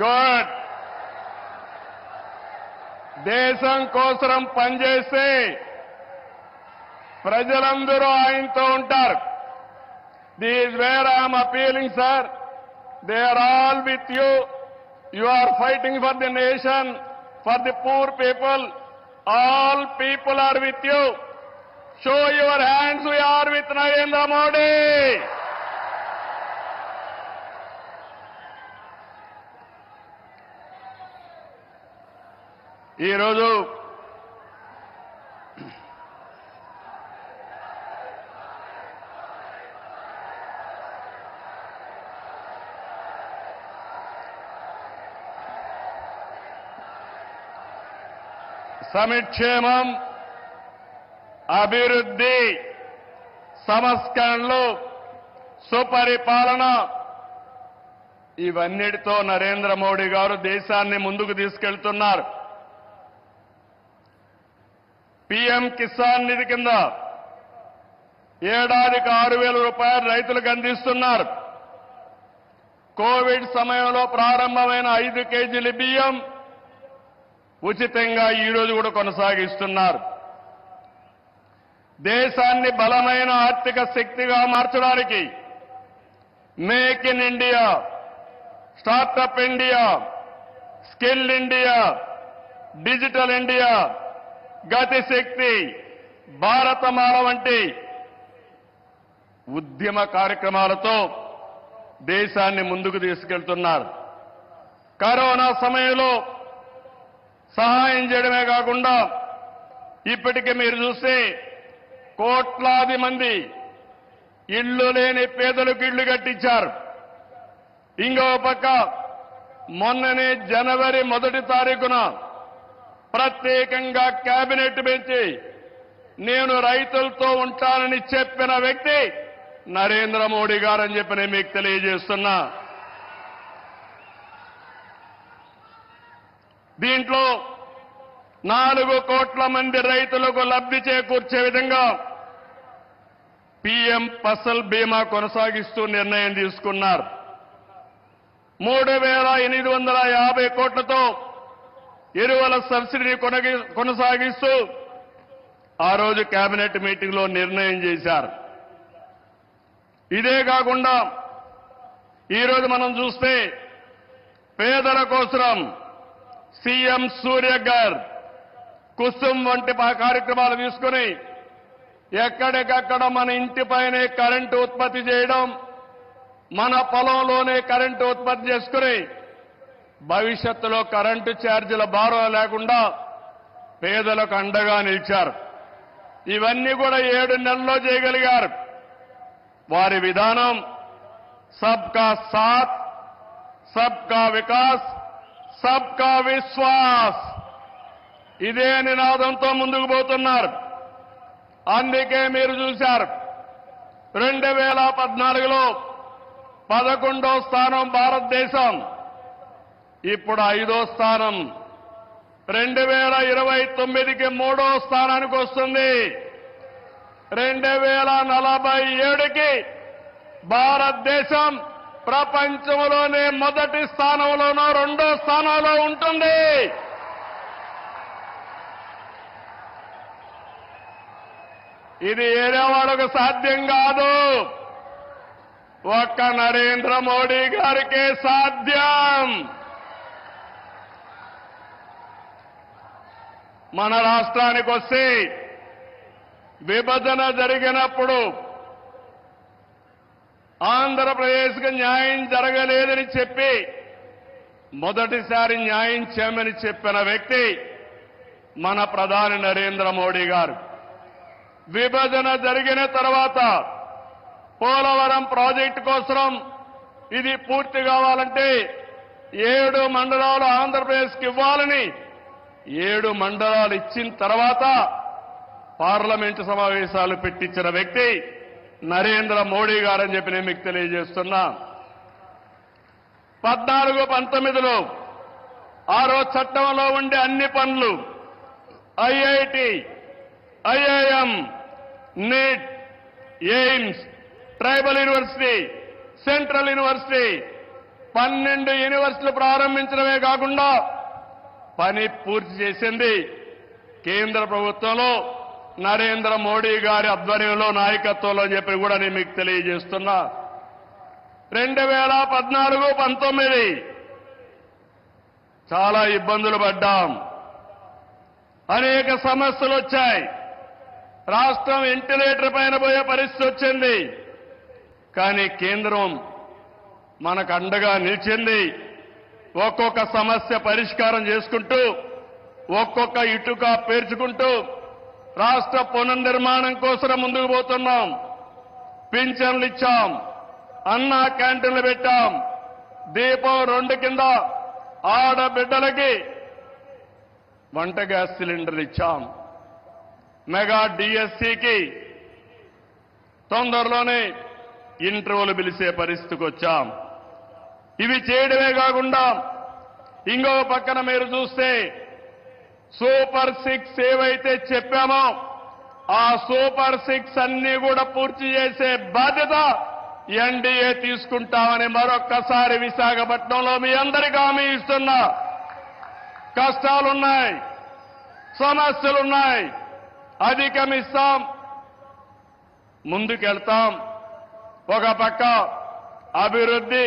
Good దేశం కోసం పనిచేస్తే ప్రజలందరూ ఆయనతో ఉంటారు these where I'm appealing sir they are all with you you are fighting for the nation for the poor people all people are with you show your hands we are with Narendra Modi ఈరోజు సమిక్షేమం అభివృద్ధి సంస్కరణలు సుపరిపాలన ఇవన్నిటితో నరేంద్ర మోడీ గారు దేశాన్ని ముందుకు తీసుకెళ్తున్నారు. PM Kisan నిధి కింద ఏడాదికి ఆరు వేల రూపాయలు రైతులకు అందిస్తున్నారు. కోవిడ్ సమయంలో ప్రారంభమైన ఐదు కేజీల బియ్యం ఉచితంగా ఈరోజు కూడా కొనసాగిస్తున్నారు. దేశాన్ని బలమైన ఆర్థిక శక్తిగా మార్చడానికి make in India startup India skill India digital India Gati Shakti Bharatmala వంటి ఉద్యమ కార్యక్రమాలతో దేశాన్ని ముందుకు తీసుకెళ్తున్నారు. కరోనా సమయంలో సహాయం చేయడమే కాకుండా ఇప్పటికి మీరు చూస్తే కోట్లాది మంది ఇళ్ళు లేని పేదలకు ఇళ్ళు కట్టించారు. ఇంకో పక్క మొన్ననే జనవరి మొదటి తారీఖున ప్రత్యేకంగా కేబినెట్ పెంచి నేను రైతులతో ఉంటానని చెప్పిన వ్యక్తి నరేంద్ర మోడీ గారని చెప్పి నేను మీకు తెలియజేస్తున్నా. దీంట్లో నాలుగు కోట్ల మంది రైతులకు లబ్ధి చేకూర్చే విధంగా పీఎం ఫసల్ బీమా కొనసాగిస్తూ నిర్ణయం తీసుకున్నారు. మూడు వేల ఎనిమిది వందల యాభై కోట్లతో ఎరువుల సబ్సిడీ కొనగి- కొనసాగిస్తూ ఆ రోజు కేబినెట్ మీటింగ్లో నిర్ణయం చేశారు. ఇదే కాకుండా ఈరోజు మనం చూస్తే పేదల కోసం సీఎం సూర్య గారు కుసుమ్ వంటి కార్యక్రమాలు తీసుకుని ఎక్కడికక్కడ మన ఇంటిపైనే కరెంటు ఉత్పత్తి చేయడం మన పొలంలోనే కరెంటు ఉత్పత్తి చేసుకుని భవిష్యత్తులో కరెంటు ఛార్జీల భారం లేకుండా పేదలకు అండగా నిలిచారు. ఇవన్నీ కూడా ఏడు నెలల్లో చేయగలిగారు. వారి విధానం సబ్కా సాత్ సబ్కా వికాస్ సబ్కా విశ్వాస్. ఇదే నినాదంతో ముందుకు పోతున్నారు. అందుకే మీరు చూశారు. రెండు వేల పద్నాలుగులో పదకొండో స్థానం భారతదేశం. ఇప్పుడు ఐదో స్థానం. రెండు వేల ఇరవై తొమ్మిదికి మూడో స్థానానికి వస్తుంది. రెండు వేల నలభై ఏడుకి భారతదేశం ప్రపంచంలోనే మొదటి స్థానంలోనో రెండో స్థానంలో ఉంటుంది. ఇది ఏరే వాళ్ళకు సాధ్యం కాదు. ఒక్క నరేంద్ర మోడీ గారికే సాధ్యం. మన రాష్ట్రానికి వస్తే విభజన జరిగినప్పుడు ఆంధ్రప్రదేశ్కు న్యాయం జరగలేదని చెప్పి మొదటిసారి న్యాయం చేయమని చెప్పిన వ్యక్తి మన ప్రధాని నరేంద్ర మోడీ గారు. విభజన జరిగిన తర్వాత పోలవరం ప్రాజెక్టు కోసం ఇది పూర్తి కావాలంటే ఏడు మండలాలు ఆంధ్రప్రదేశ్కి ఇవ్వాలని ఏడు మండలాలు ఇచ్చిన తర్వాత పార్లమెంటు సమావేశాలు పెట్టించిన వ్యక్తి నరేంద్ర మోడీ గారని చెప్పి నేను మీకు తెలియజేస్తున్నా. పద్నాలుగు పంతొమ్మిదిలో ఆరో చట్టంలో ఉండే అన్ని పనులు IIT IIM NEET AIIMS tribal university central university పన్నెండు యూనివర్సిటీలు ప్రారంభించడమే కాకుండా పని పూర్తి చేసింది. కేంద్ర ప్రభుత్వంలో నరేంద్ర మోడీ గారి ఆధ్వర్యంలో నాయకత్వంలో అని చెప్పి కూడా నేను మీకు తెలియజేస్తున్నా. రెండు వేల పద్నాలుగు పంతొమ్మిది చాలా ఇబ్బందులు పడ్డాం. అనేక సమస్యలు వచ్చాయి. రాష్ట్రం వెంటిలేటర్ పైన పోయే పరిస్థితి వచ్చింది. కానీ కేంద్రం మనకు అండగా నిలిచింది. ఒక్కొక్క సమస్య పరిష్కారం చేసుకుంటూ ఒక్కొక్క ఇటుక పేర్చుకుంటూ రాష్ట్ర పునర్నిర్మాణం కోసం ముందుకు పోతున్నాం. పింఛన్లు ఇచ్చాం. అన్న క్యాంటీన్లు పెట్టాం. దీపం రెండు కింద ఆడబిడ్డలకి వంట గ్యాస్ సిలిండర్లు ఇచ్చాం. మెగా డిఎస్సికి తొందరలోనే ఇంటర్వ్యూలు పిలిచే పరిస్థితికి వచ్చాం. ఇవి చేయడమే కాకుండా ఇంకో పక్కన మీరు చూస్తే సూపర్ సిక్స్ ఏవైతే చెప్పామో ఆ సూపర్ సిక్స్ అన్ని కూడా పూర్తి చేసే బాధ్యత ఎన్డీఏ తీసుకుంటామని మరొక్కసారి విశాఖపట్నంలో మీ అందరికీ హామీ ఇస్తున్నా. కష్టాలున్నాయి సమస్యలున్నాయి అధిగమిస్తాం ముందుకెళ్తాం. ఒక పక్క అభివృద్ధి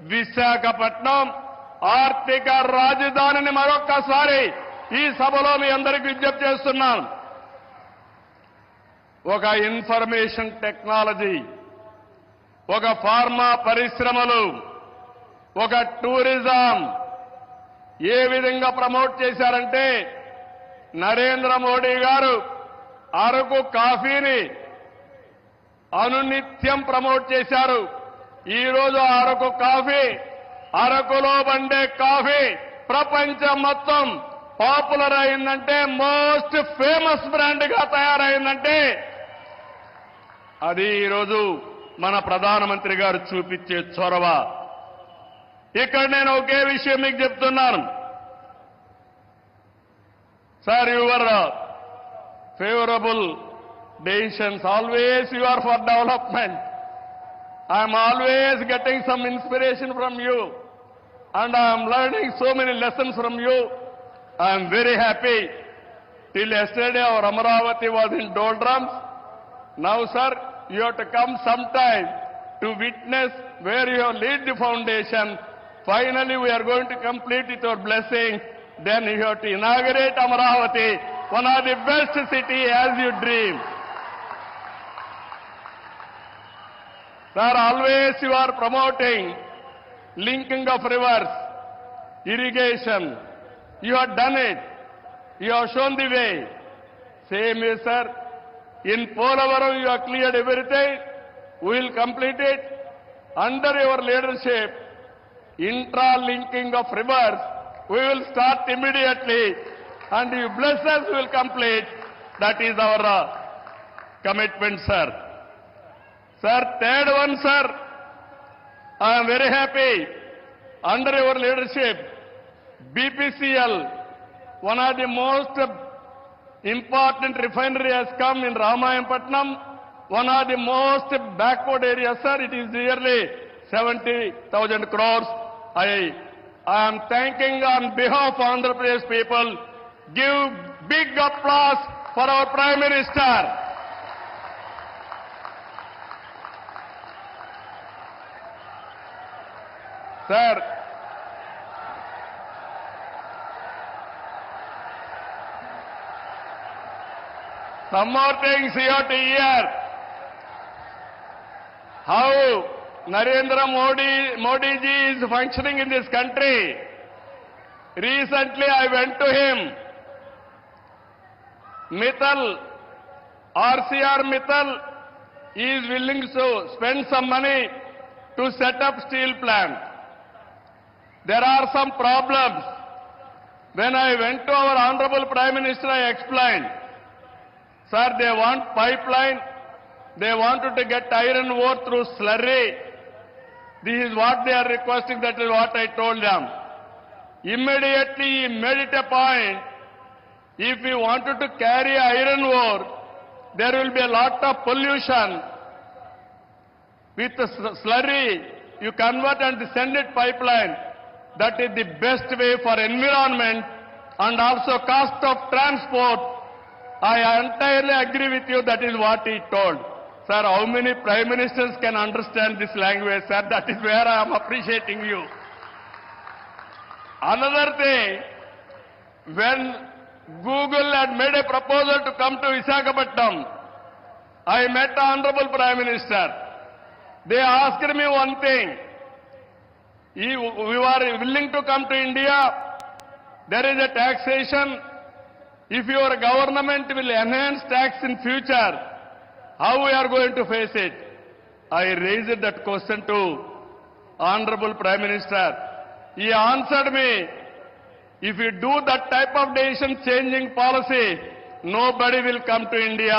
విశాఖపట్నం ఆర్థిక రాజధానిని మరొక్కసారి ఈ సభలో మీ అందరికీ విజ్ఞప్తి చేస్తున్నాను. ఒక ఇన్ఫర్మేషన్ టెక్నాలజీ ఒక ఫార్మా పరిశ్రమలు ఒక టూరిజం ఏ విధంగా ప్రమోట్ చేశారంటే నరేంద్ర మోడీ గారు అరకు కాఫీని అనునిత్యం ప్రమోట్ చేశారు. ఈరోజు అరకు కాఫీ అరకులో పండే కాఫీ ప్రపంచం మొత్తం పాపులర్ అయిందంటే మోస్ట్ ఫేమస్ బ్రాండ్గా తయారైందంటే అది ఈరోజు మన ప్రధానమంత్రి గారు చూపించే చొరవ. ఇక్కడ నేను ఒకే విషయం మీకు చెప్తున్నాను. Sir your favourable decisions. Always you are for development. I am always getting some inspiration from you and I am learning so many lessons from you. I am very happy. Till yesterday our Amaravati was in doldrums. Now sir, you have to come sometime to witness where you have laid the foundation. Finally we are going to complete with your blessing. Then you have to inaugurate Amaravati, one of the best city as you dream. Sir, always you are promoting linking of rivers, irrigation. You have done it. You have shown the way. Same sir. In Polavaram, you have cleared everything. We will complete it. Under your leadership, intra-linking of rivers, we will start immediately. And you bless us, we will complete. That is our uh, commitment, sir. Sir, third one, sir. I am very happy. Under your leadership, BPCL, one of the most important refinery has come in Ramayanpatnam, one of the most backward areas, sir. It is nearly 70,000 crores. I, I am thanking on behalf of Andhra Pradesh people. Give big applause for our Prime Minister. Sir, Some more things you have to hear. How Narendra Modi, Modi ji is functioning in this country. Recently I went to him. Mittal, RCR Mittal is willing to spend some money to set up steel plant. There are some problems. When I went to our Honorable Prime Minister, I explained, sir, they want pipeline, they wanted to get iron ore through slurry. This is what they are requesting, that is what I told them. Immediately he made it a point, if we wanted to carry iron ore, there will be a lot of pollution. With the slurry, you convert and send it pipeline. That is the best way for environment and also cost of transport. I entirely agree with you. That is what he told. Sir, how many prime ministers can understand this language, sir? That is where I am appreciating you. Another thing, when Google had made a proposal to come to Visakhapatnam, I met the Honorable Prime Minister. They asked me one thing. You are willing to come to India? There is a taxation. If your government will enhance tax in future, how we are going to face it? I raised that question to Honorable Prime Minister. He answered me, if you do that type of decision changing policy, nobody will come to India.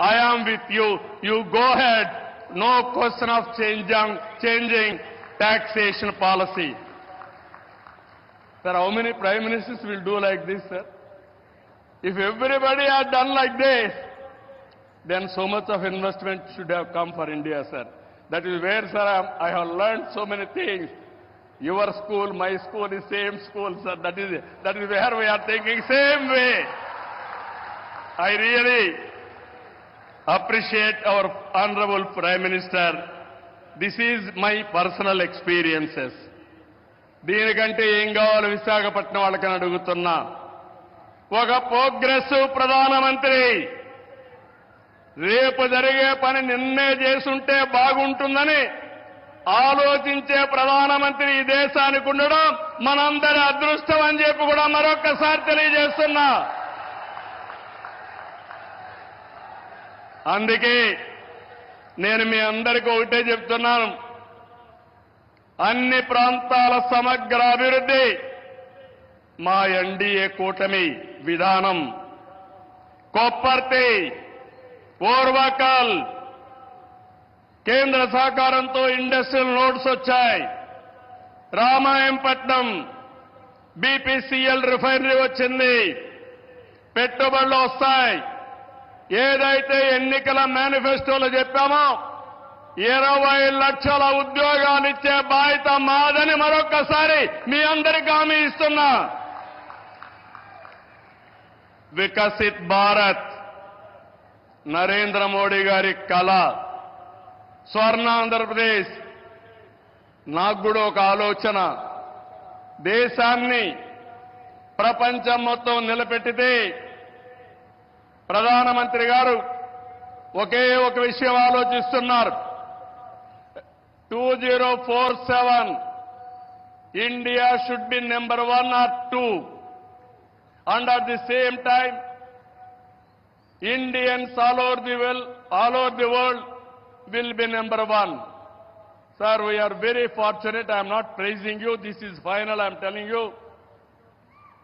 I am with you. You go ahead. No question of changing, changing taxation policy. Sir, how many prime ministers will do like this, sir? If everybody had done like this, then so much of investment should have come for India, sir. That is where, sir, I, have learned so many things. Your school, my school is same school, sir. That is, that is where we are thinking same way. I really appreciate our Honorable Prime Minister. This is my personal experiences దీనికంటే ఏం కావాలి విశాఖపట్నం వాళ్ళకని అడుగుతున్నా. ఒక progressive ప్రధానమంత్రి రేపు జరిగే పని నిన్నే చేసుంటే బాగుంటుందని ఆలోచించే ప్రధానమంత్రి ఈ దేశానికి ఉండడం మనందరి అదృష్టం అని చెప్పి కూడా మరొక్కసారి తెలియజేస్తున్నా. అందుకే నేను మీ అందరికీ ఒకటే చెప్తున్నాను. అన్ని ప్రాంతాల సమగ్ర అభివృద్ధి మా ఎన్డీఏ కూటమి విధానం. కొప్పర్తి ఓర్వకల్ కేంద్ర సహకారంతో ఇండస్ట్రియల్ నోట్స్ వచ్చాయి. రామాయంపట్నం బీపీసీఎల్ రిఫైనరీ వచ్చింది. పెట్టుబడులు వస్తాయి. ఏదైతే ఎన్నికల మేనిఫెస్టోలో చెప్పామో ఇరవై లక్షల ఉద్యోగాలిచ్చే బాధ్యత మాదని మరొక్కసారి మీ అందరికీ హామీ ఇస్తున్నా. వికసిత్ భారత్ నరేంద్ర మోడీ గారి కళ స్వర్ణ ఆంధ్రప్రదేశ్. నాకు కూడా ఒక ఆలోచన. దేశాన్ని ప్రపంచం మొత్తం నిలబెట్టితే ప్రధానమంత్రి గారు ఒకే ఒక విషయం ఆలోచిస్తున్నారు two zero four seven India should be number one or two and at the same time Indians all over the world, all over the world will be number one. Sir, we are very fortunate. I am not praising you. This is final. I am telling you.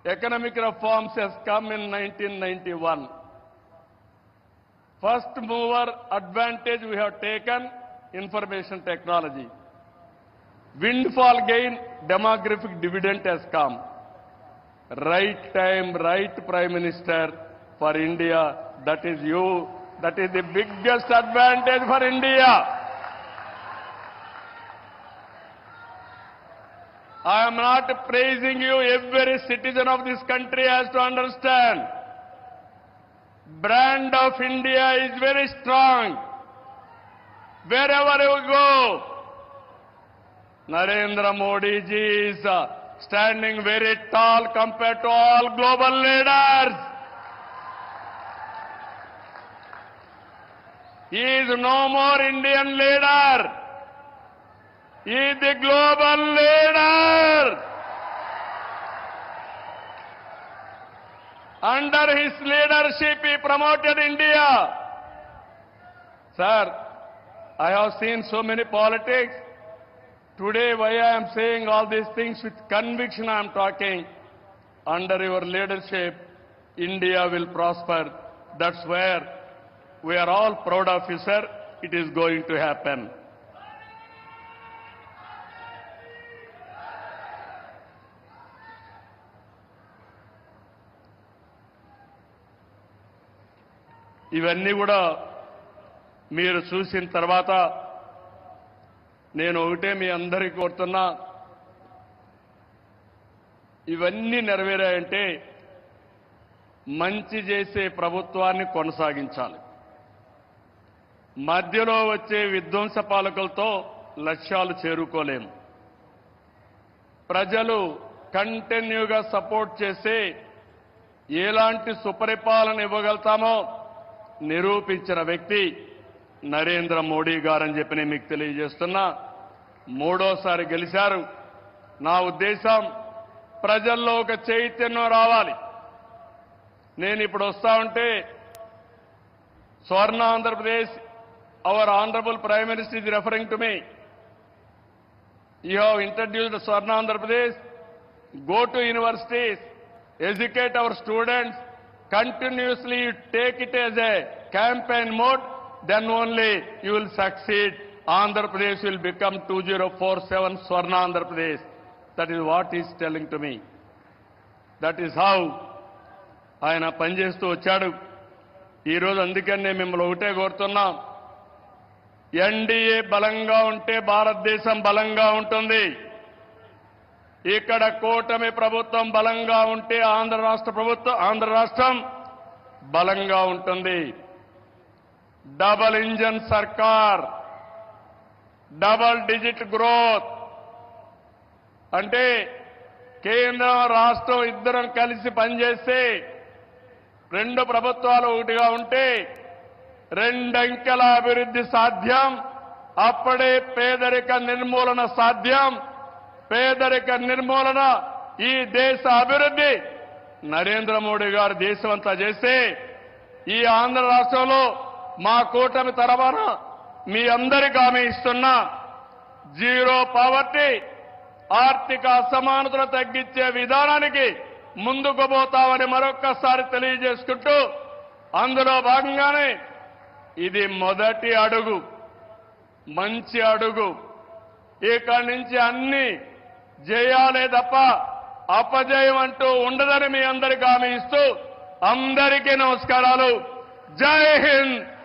Economic reforms has come in 1991. First mover advantage we have taken information technology. Windfall gain, demographic dividend has come. Right time, right Prime Minister for India. That is you. That is the biggest advantage for India. I am not praising you. Every citizen of this country has to understand. Brand of India is very strong. Wherever you go, Narendra Modi ji is uh, standing very tall compared to all global leaders. He is no more Indian leader. He is the global leader. Under his leadership, he promoted India. Sir, I have seen so many politics. Today, why I am saying all these things with conviction, I am talking. Under your leadership, India will prosper. That's where we are all proud of you, sir. It is going to happen. ఇవన్నీ కూడా మీరు చూసిన తర్వాత నేను ఒకటే మీ అందరికీ కోరుతున్నా. ఇవన్నీ నెరవేరాయంటే మంచి చేసే ప్రభుత్వాన్ని కొనసాగించాలి. మధ్యలో వచ్చే విధ్వంస పాలకులతో లక్ష్యాలు చేరుకోలేము. ప్రజలు కంటిన్యూగా సపోర్ట్ చేసే ఎలాంటి సుపరిపాలన ఇవ్వగలుగుతామో నిరూపించిన వ్యక్తి నరేంద్ర మోడీ గారని చెప్పి నేను మీకు తెలియజేస్తున్నా. మూడోసారి గెలిచారు. నా ఉద్దేశం ప్రజల్లో ఒక చైతన్యం రావాలి. నేను ఇప్పుడు వస్తా ఉంటే Swarna Andhra Pradesh our honourable prime minister ఇది referring to me. You have introduced Swarna Andhra Pradesh. Pradesh. Go to universities, educate our students, continuously you take it as a campaign mode, then only you will succeed. Andhra Pradesh will become 2047 Swarna Andhra Pradesh. That is what he is telling to me. That is how ఆయన పనిచేస్తూ వచ్చాడు ఈరోజు అందుకని నేను మిమ్మల్ని ఒకటే కోరుతున్నాం NDA బలంగా ఉంటే భారతదేశం బలంగా ఉంటుంది ఇక్కడ కూటమి ప్రభుత్వం బలంగా ఉంటే ఆంధ్ర రాష్ట్ర ప్రభుత్వం ఆంధ్ర రాష్ట్రం బలంగా ఉంటుంది. డబల్ ఇంజన్ సర్కార్ డబల్ డిజిట్ గ్రోత్. అంటే కేంద్రం రాష్ట్రం ఇద్దరం కలిసి పనిచేస్తే రెండు ప్రభుత్వాలు ఒకటిగా ఉంటే రెండంకెల అభివృద్ధి సాధ్యం అప్పుడే పేదరిక నిర్మూలన సాధ్యం. పేదరిక నిర్మూలన ఈ దేశ అభివృద్ధి నరేంద్ర మోడీ గారు దేశమంతా చేస్తే ఈ ఆంధ్ర రాష్ట్రంలో మా కూటమి తరఫున మీ అందరికీ ఆమె ఇస్తున్న జీరో పావర్టీ ఆర్థిక అసమానతలు తగ్గించే విధానానికి ముందుకు పోతామని మరొక్కసారి తెలియజేసుకుంటూ అందులో భాగంగానే ఇది మొదటి అడుగు మంచి అడుగు. ఇక్కడి నుంచి అన్ని జయాలే తప్ప అపజయం అంటూ ఉండదని మీ అందరికీ హామీ ఇస్తూ అందరికీ నమస్కారాలు. జై హింద్!